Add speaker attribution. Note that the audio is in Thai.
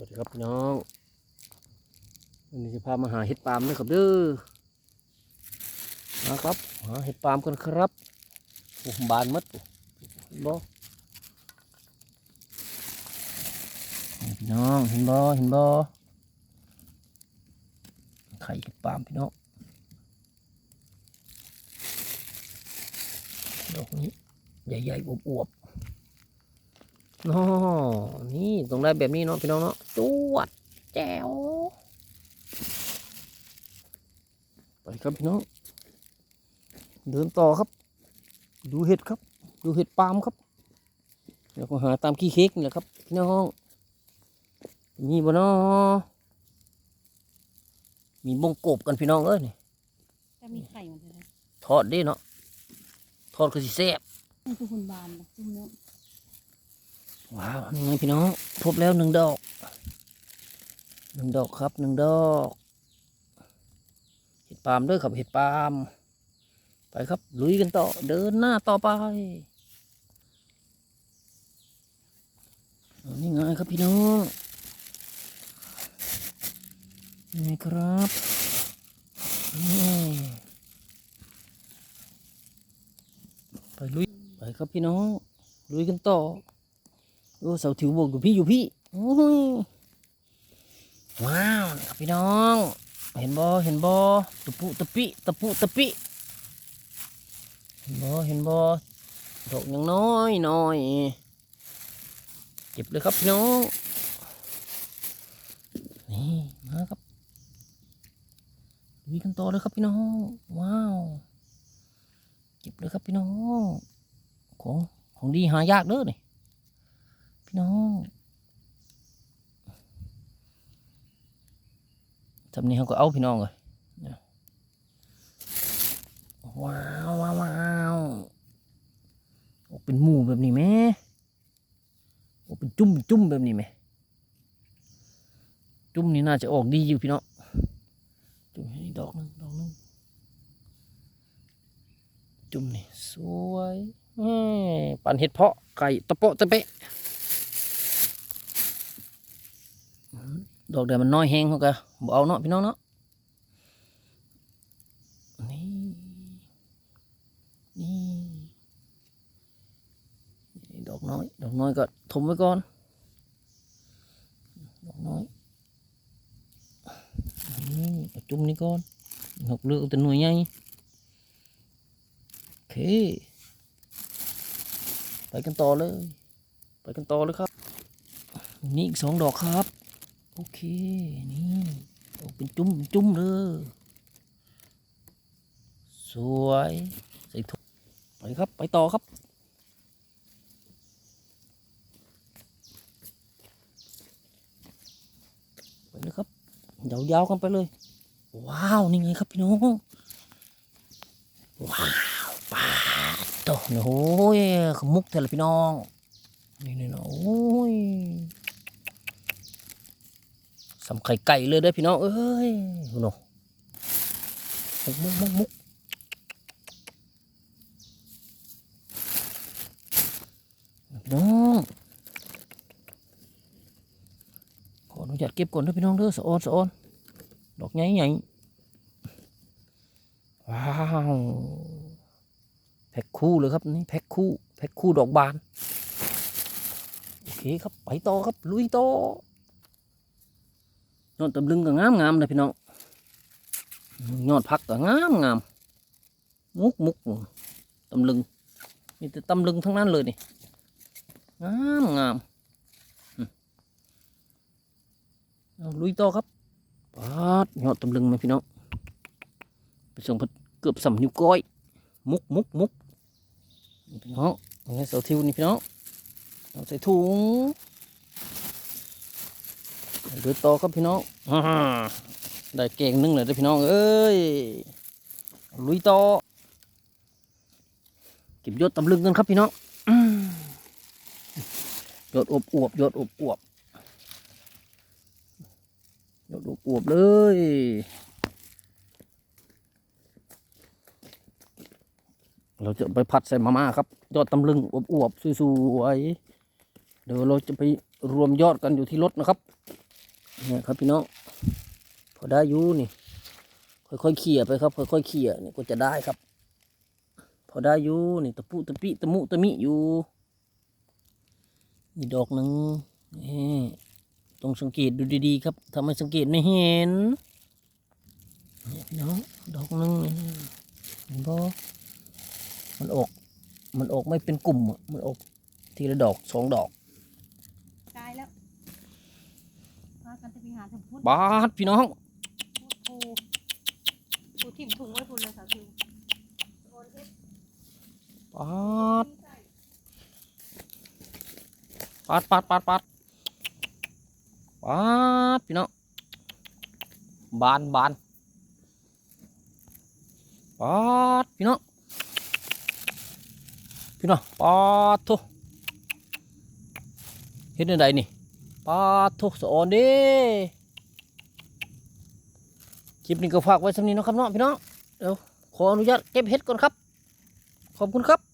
Speaker 1: วัสดีครับพี่น้องวันนี้จะพามาหาเห็ดปาล์มด้วยครับเด้อมาครับหาเห็ดปาล์มกันครับโอ้บานมัดโอ้เห็นบ่นี่พี่น้องเห็นบ่เห็นบ่ไข่เห็ดปาล์มพี่น้องดอกนี้ใหญ่ๆอวบๆ อ๋อนี่ต้องได้แบบนี้เนาะพี่น้องเนาะจวดแจ๋วไปครับพี่น้อง เดินต่อครับ ดูเห็ดครับ ดูเห็ดปาล์มครับแล้วก็หาตามขี้เค้กนี่แหละครับพี่น้องมีบ่เนาะมีบงกบกันพี่น้องเอ้ยนี่
Speaker 2: จะมีไข่มันเลยนะ
Speaker 1: ทอดดิเนาะทอดคือสิแซ่บ
Speaker 2: นี่คือคนบานนะจุ่มเนาะ
Speaker 1: ว้าวนี่ไงพี่น้องพบแล้วหนึ่งดอกหนึ่งดอกครับหนึ่งดอกเห็ดปาล์มด้วยครับเห็ดปาล์มไปครับลุยกันต่อเดินหน้าต่อไปนี่ไงครับพี่น้องนี่ไงครับไปลุยไปครับพี่น้องลุยกันต่อ โอ้เสาถิวบวกอยู่พี่อยู่พี่ว้าวพี่น้อง เห็นบ่เห็นบ่ตะปุตะปิตะปุตะปิเห็นบ่เห็นบ่ดอกยังน้อยน้อยเก็บเลยครับพี่น้องนี่มาครับลุยกันต่อเลยครับพี่น้อง ว้าวเก็บเลยครับพี่น้องของของดีหายากเด้อนี่พี่ น้องทำนี้เขาก็เอาพี่น้องเลยว้าวว้าวว้าวโอ้เป็นหมูแบบนี้ไหมโอ้เป็นจุ่มจุ่มแบบนี้ไหมจุ่มนี่น่าจะออกดีอยู่พี่น้องจุ่มนี่ดอกหนึงดอกหนึงจุ่มนี่สวยปั่นเห็ดเพาะไก่ตะโปะตะเปะ ดอกเดียวมันน้อยแห้งเขาก็บ่เอาเนาะพี่น้องเนาะนี่นี่ดอกน้อย ดอกน้อยก็ทมไว้ก่อน ดอกน้อยนี่จุ่มนี่ก่อนหกเลือกแต่หน่วยใหญ่โอเค ไปกันต่อเลย ไปกันต่อเลยครับ นี่อีกสองดอกครับ โอเค นี่ออกเป็นจุ้มจุ้มเลยสวยใส่ถุงไปครับ ไปต่อครับ ไปเลยครับยาวๆกันไปเลย ว้าว นี่ไงครับพี่น้อง ว้าวป้าโตโอ้ยขมุกเถอะละพี่น้อง นี่นี่นะโอ้ย สำไข่ไก่เลยเด้พี่น้อง เอ้ยคุณน้องมุกมุกมุกมุกพี่น้องขออนุญาตเก็บก่อนด้อพี่น้องเด้อสะออนสะออนดอกใหญ่ใหญ่ว้าวแพ็คคู่เลยครับนี่แพ็คคู่แพ็คคู่ดอกบาน โอเคครับ ไปต่อครับ ลุยต่อ ยอดตำลึงก็งามงามเลยพี่น้องยอดพักก็งามงามมุกมุกตำลึงมีแต่ตำลึงทั้งนั้นเลยนี่งามงามลุยต่อครับปาดยอดตำลึงไหมพี่น้องไปส่งเพิ่นเกือบสำนิ้วก้อย มุกมุกมุกพี่น้องเอาให้เสาทิวนี่พี่น้องเอาใส่ถุง ดินต่อครับพี่น้องอ่าได้เก่งหนึงเลยเด้อพี่น้องเอ้ยลุยต่อเก็บยอดตำลึงกันครับพี่น้องอืมยอดอบอวบยอดอบอวบยอดอบอวบเลยเราจะไปผัดใส่มาม่าครับ ยอดตำลึงอบอวบๆสวยๆเดี๋ยวเราจะไปรวมยอดกันอยู่ที่รถนะครับ เนี่ยครับพี่น้องพอได้อยู่นี่ ค่อยๆเขี่ยไปครับ ค่อยๆเขี่ยนี่ก็จะได้ครับ พอได้อยู่นี่ตะปุตะปิตะมุตะมิอยู่นี่ดอกหนึ่งนี่ต้องสังเกตดูดีๆครับทำไมสังเกตไม่เห็นเนี่ยพี่น้องดอกหนึ่งเห็นบ่มันออก มันออกไม่เป็นกลุ่มมันออกทีละดอกสองดอก
Speaker 2: ตายแล้วพากันจะไป หาสมพุทธ
Speaker 1: บาดพี่น้อง
Speaker 2: ภูภูทิ่มถุงไว้พุ่นเลยสาวทิว
Speaker 1: ปาดปาดปาดปาดปาดปาดพี่น้องบานบานปาดพี่น้องพี่น้องปาดทุเห็นอะไรนี่ ปาทุสะออนเด้คลิปนี้ก็ฝากไว้สำนี้เนาะครับเนาะพี่น้องเดี๋ยวขออนุญาตเก็บเห็ดก่อนครับ ขอบคุณครับ